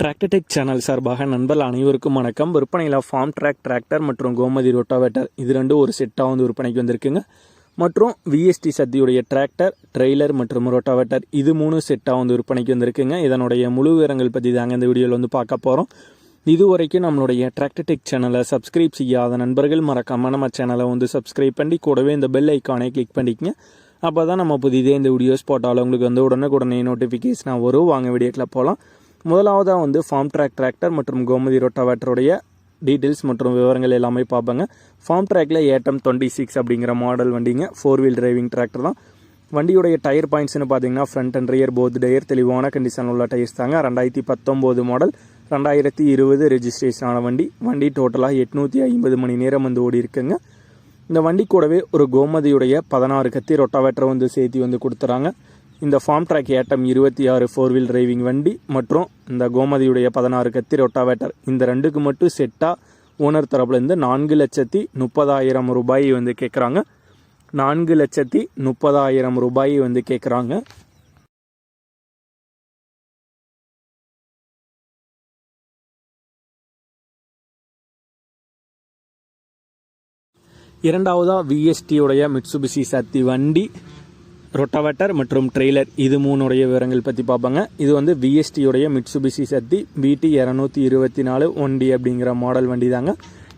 Tractor Tech channel சார்பாக நண்பர்கள் அனைவருக்கும் வணக்கம். விற்பனையில் ஃபார்ம் ட்ராக் டிராக்டர் மற்றும் கோமதி ரோட்டாவேட்டர் இது ரெண்டும் ஒரு செட்டாக வந்து விற்பனைக்கு வந்திருக்குங்க. மற்றும் விஎஸ்டி சத்தியுடைய டிராக்டர் ட்ரெய்லர் மற்றும் ரோட்டாவேட்டர் இது மூணு செட்டாக வந்து விற்பனைக்கு வந்திருக்குங்க. இதனுடைய முழு விவரங்கள் பற்றி தாங்க இந்த வீடியோவில் வந்து பார்க்க போகிறோம் இது வரைக்கும் நம்மளுடைய டிராக்டர்டெக் சேனலை சப்ஸ்கிரைப் செய்யாத நண்பர்கள் மறக்காம நம்ம சேனலை வந்து சப்ஸ்கிரைப் பண்ணி கூடவே இந்த பெல் ஐக்கானை கிளிக் பண்ணிக்கங்க. அப்போ தான் நம்ம புதிதே இந்த வீடியோஸ் போட்டாலும் உங்களுக்கு வந்து உடனுக்குடனே நோட்டிஃபிகேஷனாக வரும். வாங்க வீடியோக்கில் போகலாம் முதலாவதாக வந்து ஃபார்ம் ட்ராக் டிராக்டர் மற்றும் கோமதி ரோட்டாவேட்டருடைய டீட்டெயில்ஸ் மற்றும் விவரங்கள் எல்லாமே பார்ப்பாங்க. ஃபார்ம் ட்ராக்ல ஏட்டம் டுவெண்ட்டி சிக்ஸ் அப்படிங்கிற மாடல் வண்டிங்க. ஃபோர் வீல் டிரைவிங் டிராக்டர் தான். வண்டியுடைய டயர் பாயிண்ட்ஸ்னு பார்த்தீங்கன்னா front and rear both tyre தெளிவான கண்டிஷன் உள்ள டயர்ஸ் தாங்க. ரெண்டாயிரத்தி பத்தொம்போது மாடல் ரெண்டாயிரத்தி இருபது ரெஜிஸ்ட்ரேஷன் ஆன வண்டி. வண்டி டோட்டலாக எட்நூற்றி ஐம்பது மணி நேரம் வந்து ஓடி இருக்குங்க. இந்த வண்டி கூடவே ஒரு கோமதியுடைய பதினாறு கத்தி ரொட்டாவேட்டரை வந்து சேர்த்து வந்து கொடுத்துறாங்க. இந்த ஃபார்ம் ட்ராக் ஏட்டம் இருபத்தி ஆறு ஃபோர் வீல் டிரைவிங் வண்டி மற்றும் இந்த கோமதியுடைய பதினாறு கத்தி ரொட்டாவேட்டர். இந்த ரெண்டுக்கு மட்டும் செட்டாக ஓனர் தரப்புலேருந்து நான்கு லட்சத்தி முப்பதாயிரம் ரூபாய் வந்து கேட்குறாங்க நான்கு லட்சத்தி முப்பதாயிரம் ரூபாய் வந்து கேட்குறாங்க இரண்டாவதாக விஎஸ்டியுடைய மிட்சுபிசி சக்தி வண்டி ரொட்டவேட்டர் மற்றும் ட்ரெய்லர் இது மூணுடைய விவரங்கள் பற்றி பார்ப்பாங்க. இது வந்து விஎஸ்டியுடைய மிட்சுபிசி சக்தி பிடி இரநூத்தி இருபத்தி நாலு ஒன்டி அப்படிங்கிற மாடல் வண்டி தாங்க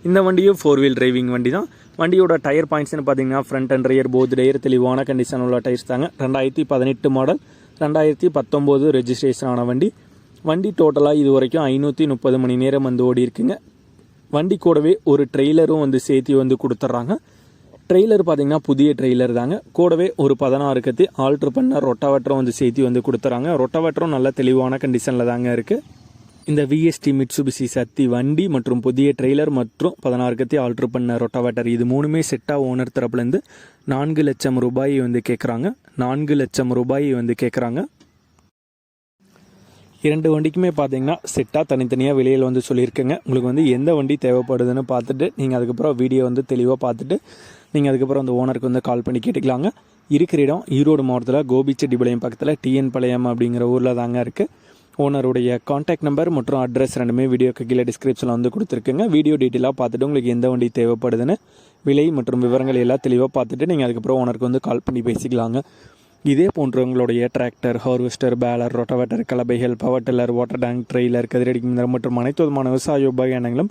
இந்த வண்டியும் ஃபோர் வீல் டிரைவிங் வண்டி தான் வண்டியோட டயர் பாயிண்ட்ஸ்னு பார்த்தீங்கன்னா front and rear both tyre தெளிவான கண்டிஷன் உள்ள டயர்ஸ் தாங்க. ரெண்டாயிரத்தி பதினெட்டு மாடல் ரெண்டாயிரத்தி பத்தொம்போது ரெஜிஸ்ட்ரேஷன் ஆன வண்டி. வண்டி டோட்டலாக இது வரைக்கும் ஐநூற்றி முப்பது மணி நேரம் வந்து ஓடி இருக்குங்க வண்டி கூடவே ஒரு ட்ரெய்லரும் வந்து சேர்த்து வந்து கொடுத்துட்றாங்க. ட்ரெய்லர் பார்த்தீங்கன்னா புதிய ட்ரெய்லர் தாங்க. கூடவே ஒரு பதினாறு கத்தி ஆல்ட்ரு பண்ண ரொட்டாவேட்டரும் வந்து சேர்த்து வந்து கொடுத்துறாங்க. ரொட்டாவேட்டரும் நல்ல தெளிவான கண்டிஷனில் தாங்க இருக்குது இந்த விஎஸ்டி மிட்சுபிசி சக்தி வண்டி மற்றும் புதிய ட்ரெய்லர் மற்றும் பதினாறு கத்தி ஆல்ட்ரு பண்ண ரொட்டாவேட்டர் இது மூணுமே செட்டாக ஓனர் தரப்புலேருந்து நான்கு லட்சம் ரூபாய் வந்து கேட்குறாங்க நான்கு லட்சம் ரூபாய் வந்து கேட்குறாங்க இரண்டு வண்டிக்குமே பார்த்தீங்கன்னா செட்டாக தனித்தனியாக விலையில் வந்து சொல்லியிருக்கேங்க. உங்களுக்கு வந்து எந்த வண்டி தேவைப்படுதுன்னு பார்த்துட்டு நீங்கள் அதுக்கப்புறம் வீடியோ வந்து தெளிவாக பார்த்துட்டு நீங்கள் அதுக்கப்புறம் அந்த ஓனருக்கு வந்து கால் பண்ணி கேட்டுக்கலாங்க. இருக்கிற இடம் ஈரோடு மாவட்டத்தில் கோபிச்செட்டிபாளையம் பக்கத்தில் டிஎன் பாளையம் அப்படிங்கிற ஊரில் தாங்க இருக்குது ஓனருடைய காண்டாக்ட் நம்பர் மற்றும் அட்ரஸ் ரெண்டுமே வீடியோக்கு கீழே டிஸ்கிரிப்ஷனில் வந்து கொடுத்துருக்குங்க. வீடியோ டீட்டெயிலாக பார்த்துட்டு உங்களுக்கு எந்த வண்டி தேவைப்படுதுன்னு விலை மற்றும் விவரங்கள் எல்லாம் தெளிவாக பார்த்துட்டு நீங்கள் அதுக்கப்புறம் ஓனருக்கு வந்து கால் பண்ணி பேசிக்கலாங்க. இதே போன்றவங்களுடைய tractor harvester baler rotavator கலபைகள் power tiller water tank trailer கதிரடி மற்றும் அனைத்து விதமான விவசாய உபகரணங்களும்